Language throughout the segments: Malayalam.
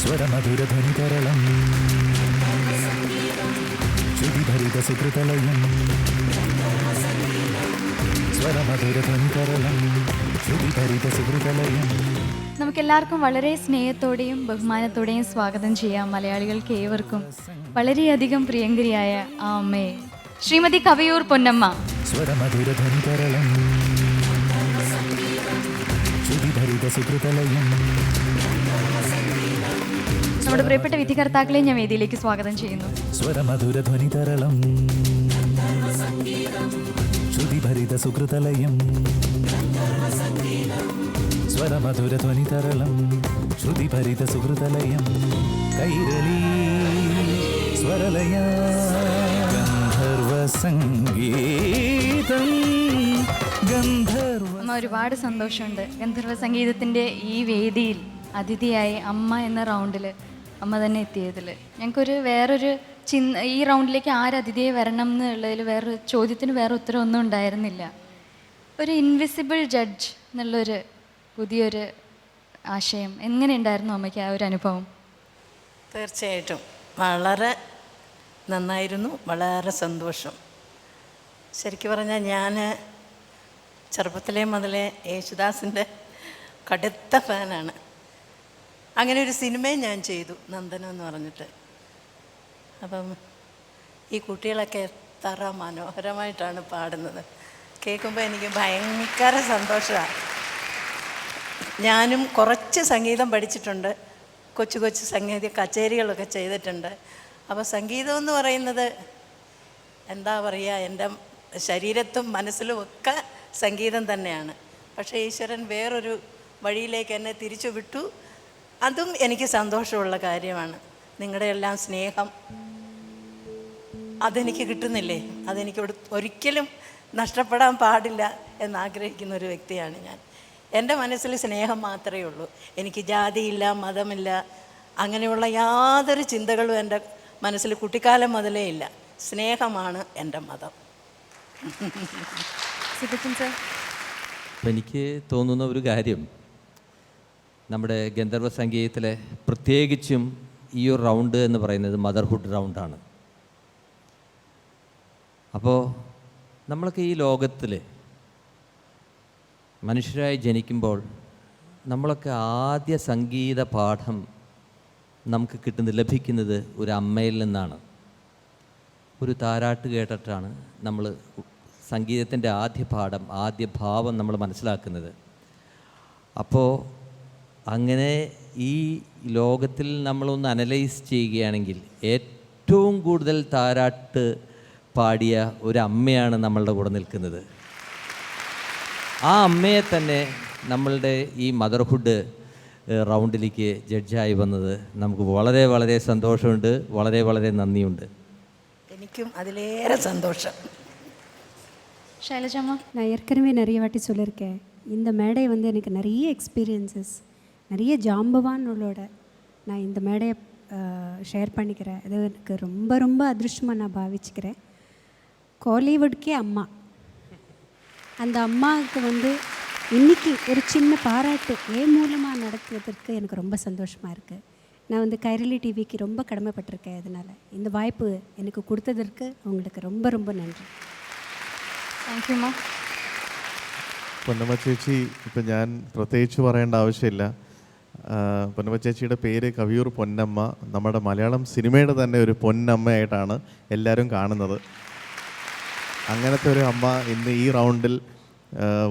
സ്വരമധുരധ്വനിതരളം ശ്രുതിഭരിതസുകൃതലയം സ്വരമധുരധ്വനിതരളം ശ്രുതിഭരിതസുകൃതലയം നമുക്കെല്ലാവർക്കും വളരെ സ്നേഹത്തോടെയും ബഹുമാനത്തോടെയും സ്വാഗതം ചെയ്യാം മലയാളികൾക്ക് ഏവർക്കും വളരെയധികം പ്രിയങ്കരിയായ ആ അമ്മയെ. ശ്രീമതി കവിയൂർ പൊന്നമ്മ. സ്വരമധുരധനികരളം ശ്രുതിഭരിതസുകൃതലയം നമ്മുടെ പ്രിയപ്പെട്ട വിധികർത്താക്കളെ ഞാൻ വേദിയിലേക്ക് സ്വാഗതം ചെയ്യുന്നു. സ്വരമധുരധ്വനിതരളം തരളം ശ്രുതിഭരിത സുഹൃതലയം. കൈരളി സ്വരലയ ഗന്ധർവ അമ്മ ഒരുപാട് സന്തോഷമുണ്ട്. ഗന്ധർവ സംഗീതത്തിന്റെ ഈ വേദിയിൽ അതിഥിയായി അമ്മ എന്ന റൗണ്ടിൽ അമ്മ തന്നെ എത്തിയതിൽ ഞങ്ങൾക്കൊരു വേറൊരു ചിന് ഈ റൗണ്ടിലേക്ക് ആര് അതിഥിയെ വരണം എന്നുള്ളതിൽ വേറൊരു ചോദ്യത്തിന് വേറെ ഉത്തരമൊന്നും ഉണ്ടായിരുന്നില്ല. ഒരു ഇൻവിസിബിൾ ജഡ്ജ് എന്നുള്ളൊരു പുതിയൊരു ആശയം എങ്ങനെ ഉണ്ടായിരുന്നു അമ്മയ്ക്ക് ആ ഒരു അനുഭവം? തീർച്ചയായിട്ടും. വളരെ നന്നായിരുന്നു വളരെ സന്തോഷം. ശരിക്കും പറഞ്ഞാൽ ഞാൻ ചെറുപ്പത്തിലെ മുതലേ യേശുദാസിന്റെ കടുത്ത ഫാനാണ് അങ്ങനെ ഒരു സിനിമയും ഞാൻ ചെയ്തു നന്ദനം എന്ന് പറഞ്ഞിട്ട്. അപ്പം ഈ കുട്ടികളൊക്കെ എത്ര മനോഹരമായിട്ടാണ് പാടുന്നത്. കേൾക്കുമ്പോൾ എനിക്ക് ഭയങ്കര സന്തോഷമാണ് ഞാനും കുറച്ച് സംഗീതം പഠിച്ചിട്ടുണ്ട് കൊച്ചു കൊച്ചു സംഗീത കച്ചേരികളൊക്കെ ചെയ്തിട്ടുണ്ട്. അപ്പോൾ സംഗീതം എന്ന് പറയുന്നത് എന്താ പറയുക എന്റെ ശരീരത്തും മനസ്സിലും ഒക്കെ സംഗീതം തന്നെയാണ്. പക്ഷേ ഈശ്വരൻ വേറൊരു വഴിയിലേക്ക് എന്നെ തിരിച്ചു വിട്ടു. അതും എനിക്ക് സന്തോഷമുള്ള കാര്യമാണ്. നിങ്ങളുടെ എല്ലാം സ്നേഹം അതെനിക്ക് കിട്ടുന്നില്ലേ? അതെനിക്ക് ഒരിക്കലും നഷ്ടപ്പെടാൻ പാടില്ല എന്നാഗ്രഹിക്കുന്ന ഒരു വ്യക്തിയാണ് ഞാൻ. എന്റെ മനസ്സിൽ സ്നേഹം മാത്രമേ ഉള്ളൂ. എനിക്ക് ജാതിയില്ല മതമില്ല അങ്ങനെയുള്ള യാതൊരു ചിന്തകളും എന്റെ മനസ്സിൽ കുട്ടിക്കാലം മുതലേ ഇല്ല. സ്നേഹമാണ് എന്റെ മതം. എനിക്ക് തോന്നുന്ന ഒരു കാര്യം. നമ്മുടെ ഗന്ധർവ സംഗീതത്തിലെ പ്രത്യേകിച്ചും ഈ ഒരു റൗണ്ട് എന്ന് പറയുന്നത് മദർഹുഡ് റൗണ്ടാണ് അപ്പോൾ നമ്മളൊക്കെ ഈ ലോകത്തിൽ മനുഷ്യരായി ജനിക്കുമ്പോൾ നമ്മളൊക്കെ ആദ്യ സംഗീത പാഠം നമുക്ക് കിട്ടുന്നത് ലഭിക്കുന്നത് ഒരു അമ്മയിൽ നിന്നാണ്. ഒരു താരാട്ട് കേട്ടിട്ടാണ് നമ്മൾ സംഗീതത്തിന്റെ ആദ്യ പാഠം ആദ്യ ഭാവം നമ്മൾ മനസ്സിലാക്കുന്നത്. അപ്പോൾ അങ്ങനെ ഈ ലോകത്തിൽ നമ്മളൊന്ന് അനലൈസ് ചെയ്യുകയാണെങ്കിൽ ഏറ്റവും കൂടുതൽ താരാട്ട് പാടിയ ഒരു അമ്മയാണ് നമ്മളുടെ കൂടെ നിൽക്കുന്നത് ആ അമ്മയെ തന്നെ നമ്മളുടെ ഈ മദർഹുഡ് ഏഹ്, റൗണ്ടിലേക്ക് ജഡ്ജായി വന്നത് നമുക്ക് വളരെ വളരെ സന്തോഷമുണ്ട് വളരെ വളരെ നന്ദിയുണ്ട് എനിക്കും അതിലേറെ சந்தோஷம் ശൈലജമ്മ நான் ஏற்கனவே நிறைய வாட்டி சொல்லியிருக்கேன் இந்த மேடை வந்து எனக்கு நிறைய எக்ஸ்பீரியன்சஸ் நிறைய ஜாம்பவான்களோட நான் இந்த மேடையை ஷேர் பண்ணிக்கிறேன் அது எனக்கு ரொம்ப ரொம்ப அதிருஷ்டமாக நான் பாவிச்சுக்கிறேன் கோலிவுட்கே அம்மா அந்த அம்மாவுக்கு வந்து இன்னைக்கு ஒரு சின்ன பாராட்டு ஏன் மூலமாக நடத்துவதற்கு எனக்கு ரொம்ப சந்தோஷமாக இருக்குது நான் வந்து கைரளி டிவிக்கு ரொம்ப கடமைப்பட்டிருக்கேன் அதனால் இந்த வாய்ப்பு எனக்கு கொடுத்ததற்கு உங்களுக்கு ரொம்ப ரொம்ப நன்றி താങ്ക് യു അമ്മ പൊന്നമ്മ ചേച്ചി ഇപ്പം ഞാൻ പ്രത്യേകിച്ച് പറയേണ്ട ആവശ്യമില്ല ആ, പൊന്നമ്മ ചേച്ചിയുടെ പേര് കവിയൂർ പൊന്നമ്മ. നമ്മുടെ മലയാളം സിനിമയുടെ തന്നെ ഒരു പൊന്നമ്മയായിട്ടാണ് എല്ലാവരും കാണുന്നത്. അങ്ങനത്തെ ഒരു അമ്മ ഇന്ന് ഈ റൗണ്ടിൽ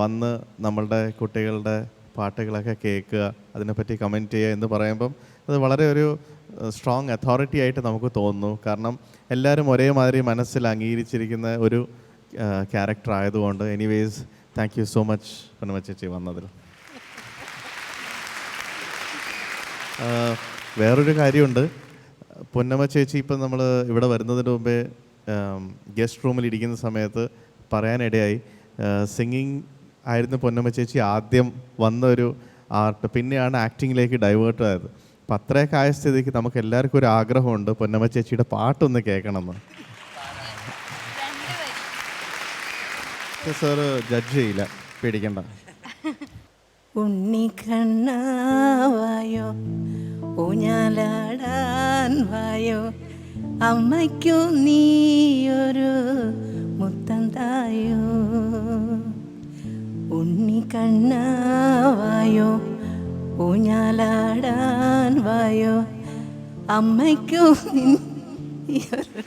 വന്ന് നമ്മളുടെ കുട്ടികളുടെ പാട്ടുകളൊക്കെ കേൾക്കുക അതിനെപ്പറ്റി കമന്റ് ചെയ്യുക എന്ന് പറയുമ്പം അത് വളരെ ഒരു സ്ട്രോങ് അതോറിറ്റി ആയിട്ട് നമുക്ക് തോന്നുന്നു. കാരണം എല്ലാവരും ഒരേമാതിരി മനസ്സിൽ അംഗീകരിച്ചിരിക്കുന്ന ഒരു ക്യാരക്ടർ ആയതുകൊണ്ട് anyways thank you so much Ponnamma ചേച്ചി വന്നതിൽ ആ, വേറൊരു കാര്യമുണ്ട്. പൊന്നമ്മ ചേച്ചി ഇപ്പം നമ്മൾ ഇവിടെ വരുന്നതിന് മുമ്പേ ഗസ്റ്റ് റൂമിൽ ഇരിക്കുന്ന സമയത്ത് പറയാനിടയായി. സിംഗിങ് ആയിരുന്നു പൊന്നമ്മ ചേച്ചി ആദ്യം വന്ന ഒരു ആർട്ട് പിന്നെയാണ് ആക്ടിങ്ങിലേക്ക് ഡൈവേർട്ട് ആയത്. അപ്പം അത്രയൊക്കെ ആയ സ്ഥിതിക്ക് നമുക്ക് എല്ലാവർക്കും ഒരു ആഗ്രഹമുണ്ട് പൊന്നമ്മ ചേച്ചിയുടെ പാട്ടൊന്ന് കേൾക്കണമെന്ന്. സാറ് ജഡ്ജ് ചെയ്യില്ല പേടിക്കണ്ട. ഉണ്ണി കണ്ണാവായോ ഊഞ്ഞാലാടാൻ വായോ? അമ്മയ്ക്കു നീയൊരു മുത്തം തായോ ഉണ്ണി കണ്ണാവായോ ഊഞ്ഞാലാടാൻ വായോ? അമ്മയ്ക്കു നീയൊരു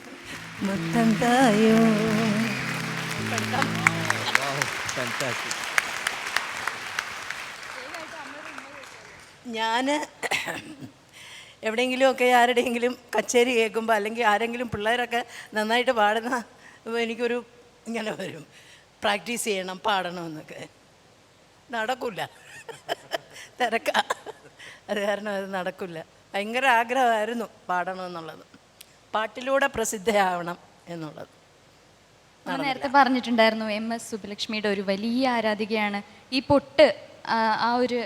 മുത്തം തായോ ഞാൻ എവിടെയെങ്കിലുമൊക്കെ ആരുടെയെങ്കിലും കച്ചേരി കേൾക്കുമ്പോൾ അല്ലെങ്കിൽ ആരെങ്കിലും പിള്ളേരൊക്കെ നന്നായിട്ട് പാടുന്ന എനിക്കൊരു ഇങ്ങനെ വരും. പ്രാക്ടീസ് ചെയ്യണം പാടണമെന്നൊക്കെ. നടക്കില്ല തിരക്ക. അത് കാരണം അത് നടക്കില്ല ഭയങ്കര ആഗ്രഹമായിരുന്നു പാടണമെന്നുള്ളത്. പാട്ടിലൂടെ പ്രസിദ്ധയാവണം എന്നുള്ളത്. ഞാൻ നേരത്തെ പറഞ്ഞിട്ടുണ്ടായിരുന്നു എം എസ് സുബലക്ഷ്മിയുടെ ഒരു വലിയ ആരാധികയാണ് ഈ പൊട്ട് ആ ഒരു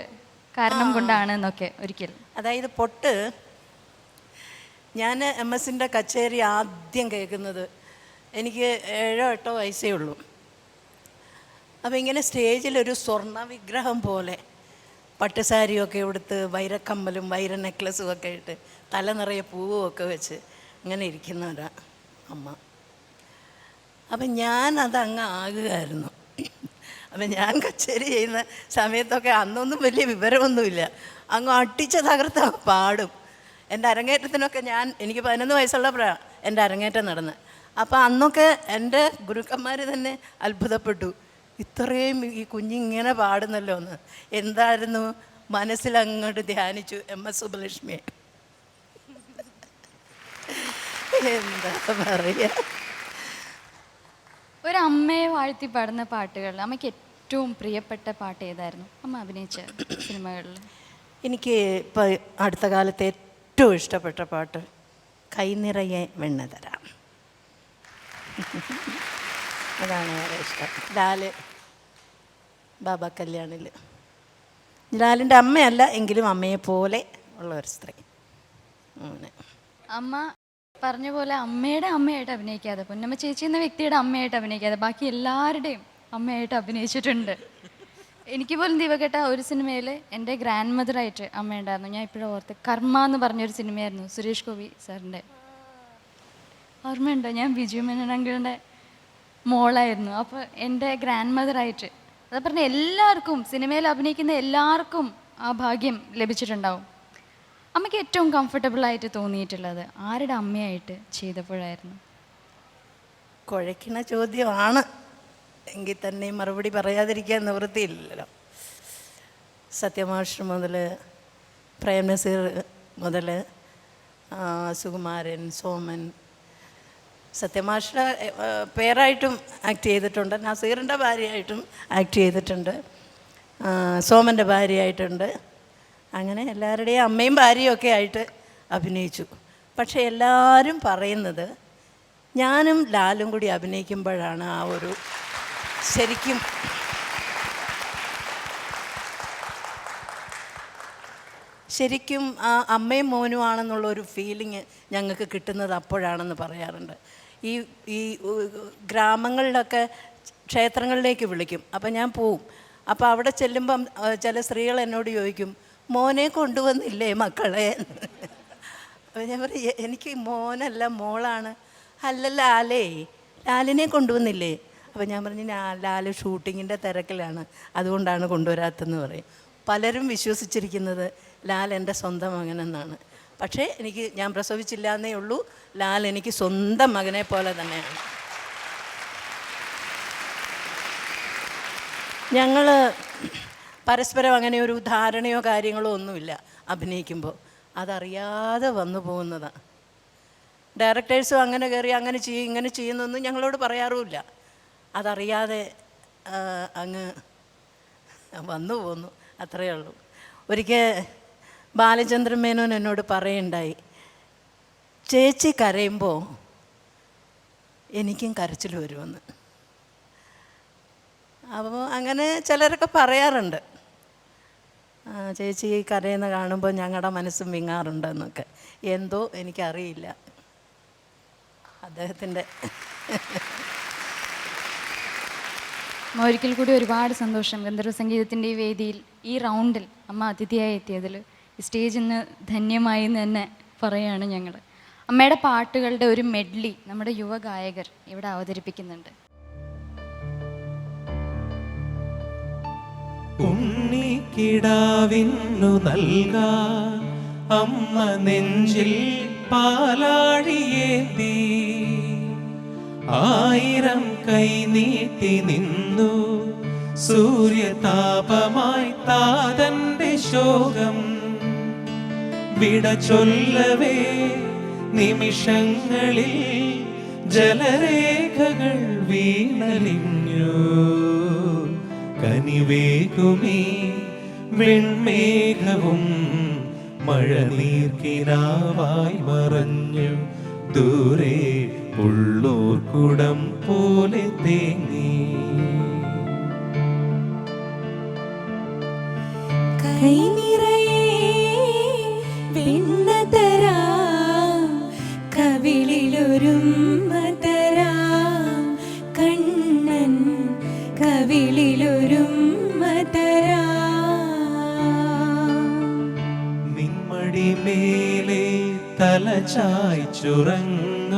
കാരണം കൊണ്ടാണ് എന്നൊക്കെ ഒരിക്കൽ അതായത് പൊട്ട് ഞാൻ എം എസിന്റെ കച്ചേരി ആദ്യം കേൾക്കുന്നത് എനിക്ക് ഏഴോ എട്ടോ വയസ്സേ ഉള്ളൂ. അപ്പോൾ ഇങ്ങനെ സ്റ്റേജിലൊരു സ്വർണ വിഗ്രഹം പോലെ പട്ടുസാരിയൊക്കെ ഉടുത്ത് വൈരക്കമ്മലും വൈര നെക്ലസും ഒക്കെ ഇട്ട് തല നിറയെ പൂവും ഒക്കെ വെച്ച് ഇങ്ങനെ ഇരിക്കുന്നവരാ അമ്മ. അപ്പം ഞാൻ അതങ്ങ് ആകുകയായിരുന്നു. അപ്പം ഞാൻ കച്ചേരി ചെയ്യുന്ന സമയത്തൊക്കെ അന്നൊന്നും വലിയ വിവരമൊന്നുമില്ല. അങ്ങ് അട്ടിച്ച തകർത്ത പാടും. എന്റെ അരങ്ങേറ്റത്തിനൊക്കെ ഞാൻ എനിക്ക് പതിനൊന്ന് വയസ്സുള്ളപ്പോഴാണ് എന്റെ അരങ്ങേറ്റം നടന്നത് അപ്പോൾ അന്നൊക്കെ എന്റെ ഗുരുക്കന്മാർ തന്നെ അത്ഭുതപ്പെട്ടു. ഇത്രയും ഈ കുഞ്ഞിങ്ങനെ പാടുന്നല്ലോ എന്ന്. എന്തായിരുന്നു? മനസ്സിലങ്ങോട്ട് ധ്യാനിച്ചു എം എസ് സുബലക്ഷ്മിയെ എന്താ പറയുക? ഒരു അമ്മയെ വാഴ്ത്തി പാടുന്ന പാട്ടുകൾ അമ്മയ്ക്ക് ഏറ്റവും പ്രിയപ്പെട്ട പാട്ട് ഏതായിരുന്നു? അമ്മ അഭിനയിച്ച സിനിമകളിൽ. എനിക്ക് ഇപ്പോൾ അടുത്ത കാലത്ത് ഏറ്റവും ഇഷ്ടപ്പെട്ട പാട്ട് കൈനിറയെ വെണ്ണ തരാം. അതാണ് വളരെ ഇഷ്ടം. ലാൽ ബാബ കല്യാണിൽ ലാലിന്റെ അമ്മയല്ല എങ്കിലും അമ്മയെ പോലെ ഉള്ള ഒരു സ്ത്രീ. അങ്ങനെ. അമ്മ പറഞ്ഞ പോലെ അമ്മയുടെ അമ്മയായിട്ട് അഭിനയിക്കാതെ പൊന്നമ്മ ചേച്ചി എന്ന വ്യക്തിയുടെ അമ്മയായിട്ട് അഭിനയിക്കാതെ ബാക്കി എല്ലാവരുടെയും അമ്മയായിട്ട് അഭിനയിച്ചിട്ടുണ്ട്. എനിക്ക് പോലും ദീപകേട്ട ഒരു സിനിമയിൽ എന്റെ ഗ്രാൻഡ് മദറായിട്ട് അമ്മയുണ്ടായിരുന്നു. ഞാൻ ഇപ്പോഴും ഓർത്ത് കർമ്മ എന്ന് പറഞ്ഞൊരു സിനിമയായിരുന്നു സുരേഷ് ഗോപി സാറിന്റെ. ഓർമ്മയുണ്ടോ? ഞാൻ ബിജു മേനോനങ്കിളുടെ മോളായിരുന്നു. അപ്പോൾ എന്റെ ഗ്രാൻഡ് മദറായിട്ട് അത് പറഞ്ഞ എല്ലാവർക്കും സിനിമയിൽ അഭിനയിക്കുന്ന എല്ലാവർക്കും ആ ഭാഗ്യം ലഭിച്ചിട്ടുണ്ടാവും. അമ്മയ്ക്ക് ഏറ്റവും കംഫർട്ടബിൾ ആയിട്ട് തോന്നിയിട്ടുള്ളത് ആരുടെ അമ്മയായിട്ട് ചെയ്തപ്പോഴായിരുന്നു? കുഴയ്ക്കണ ചോദ്യമാണ്. എങ്കിൽ തന്നെ മറുപടി പറയാതിരിക്കാൻ നിവൃത്തിയില്ലല്ലോ. സത്യമാഷ് മുതൽ പ്രേം നസീർ മുതൽ സുകുമാരൻ സോമൻ സത്യമാഷിന്റെ പേരായിട്ടും ആക്ട് ചെയ്തിട്ടുണ്ട്. നസീറിന്റെ ഭാര്യയായിട്ടും ആക്ട് ചെയ്തിട്ടുണ്ട്. സോമന്റെ ഭാര്യയായിട്ടുണ്ട്. അങ്ങനെ എല്ലാവരുടെയും അമ്മയും ഭാര്യയും ഒക്കെ ആയിട്ട് അഭിനയിച്ചു. പക്ഷേ എല്ലാവരും പറയുന്നത് ഞാനും ലാലും കൂടി അഭിനയിക്കുമ്പോഴാണ് ആ ഒരു ശരിക്കും ശരിക്കും ആ അമ്മയും മോനുമാണെന്നുള്ള ഒരു ഫീലിംഗ് ഞങ്ങൾക്ക് കിട്ടുന്നത് അപ്പോഴാണെന്ന് പറയാറുണ്ട്. ഈ ഈ ഗ്രാമങ്ങളിലൊക്കെ ക്ഷേത്രങ്ങളിലേക്ക് വിളിക്കും. അപ്പം ഞാൻ പോവും. അപ്പോൾ അവിടെ ചെല്ലുമ്പം ചില സ്ത്രീകൾ എന്നോട് ചോദിക്കും മോനെ കൊണ്ടുവന്നില്ലേ മക്കളെ? അപ്പോൾ ഞാൻ പറയും എനിക്ക് മോനല്ല മോളാണ്. അല്ല ലാലേ ലാലിനെ കൊണ്ടുവന്നില്ലേ? അപ്പോൾ ഞാൻ പറഞ്ഞു ലാൽ ഷൂട്ടിങ്ങിന്റെ തിരക്കിലാണ്. അതുകൊണ്ടാണ് കൊണ്ടുവരാത്തെന്ന് പറയും. പലരും വിശ്വസിച്ചിരിക്കുന്നത് ലാൽ എന്റെ സ്വന്തം മകനെന്നാണ്. പക്ഷേ എനിക്ക് ഞാൻ പ്രസവിച്ചില്ല എന്നേ ഉള്ളൂ. ലാൽ എനിക്ക് സ്വന്തം മകനെ പോലെ തന്നെയാണ്. ഞങ്ങൾ പരസ്പരം അങ്ങനെ ഒരു ധാരണയോ കാര്യങ്ങളോ ഒന്നുമില്ല അഭിനയിക്കുമ്പോൾ. അതറിയാതെ വന്നു പോകുന്നതാണ് ഡയറക്ടേഴ്സും അങ്ങനെ കയറി അങ്ങനെ ചെയ്യും ഇങ്ങനെ ചെയ്യുന്നൊന്നും ഞങ്ങളോട് പറയാറുമില്ല. അതറിയാതെ അങ്ങ് വന്നു പോന്നു. അത്രയേ ഉള്ളൂ. ഒരിക്കൽ ബാലചന്ദ്രൻ മേനോൻ എന്നോട് പറയുണ്ടായി ചേച്ചി കരയുമ്പോൾ എനിക്കും കരച്ചിൽ വരുമെന്ന്. അപ്പോൾ അങ്ങനെ ചിലരൊക്കെ പറയാറുണ്ട്. ചേച്ചി ഈ കരയുന്ന കാണുമ്പോൾ ഞങ്ങളുടെ മനസ്സും വിങ്ങാറുണ്ടെന്നൊക്കെ. എന്തോ എനിക്കറിയില്ല. അദ്ദേഹത്തിന്റെ ഒരിക്കൽ കൂടി ഒരുപാട് സന്തോഷം. ഗന്ധർവ സംഗീതത്തിന്റെ ഈ വേദിയിൽ ഈ റൗണ്ടിൽ അമ്മ അതിഥിയായി എത്തിയതിൽ സ്റ്റേജ് ഇന്ന് ധന്യമായി എന്ന് തന്നെ പറയുകയാണ് ഞങ്ങൾ അമ്മയുടെ പാട്ടുകളുടെ ഒരു മെഡ്ലി നമ്മുടെ യുവ ഗായകർ ഇവിടെ അവതരിപ്പിക്കുന്നുണ്ട്. ഉണ്ണിക്കിടാവിന്നു നൽകാൻ അമ്മ നെഞ്ചിൽ പാലാഴിയേന്തി. ആയിരം കൈ നീട്ടി നിന്നു. സൂര്യതാപമായി താതന്റെ ശോകം. വിട ചൊല്ലവേ നിമിഷങ്ങളിൽ ജലരേഖകൾ വീണലിഞ്ഞു. കനിവേകുമീ. വെൺമേഘവും മഴനീർക്കിനാവായി മറഞ്ഞു. ദൂരെ ഉള്ളൂർ കുടം പോലെ തേങ്ങി. കൈ കവിളിലൊരുമ്മ തരാം നിമ്മടി മേലെ തല ചായ്ച്ചുറങ്ങ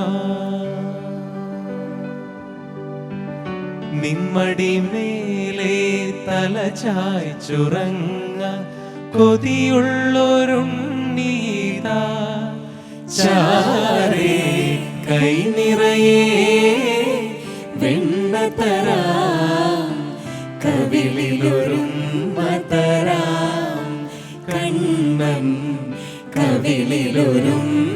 നിമ്മടി മേലെ തല ചായ്ച്ചുറങ്ങ കൊതിയുള്ളൊരുണ്ണീതാ ചാരേ കൈ നിറയേ വെണ്ണ തരാം. കവിളിലൊരുമ്മ തരാം കണ്ണൻ കവിളിലൊരുമ്മ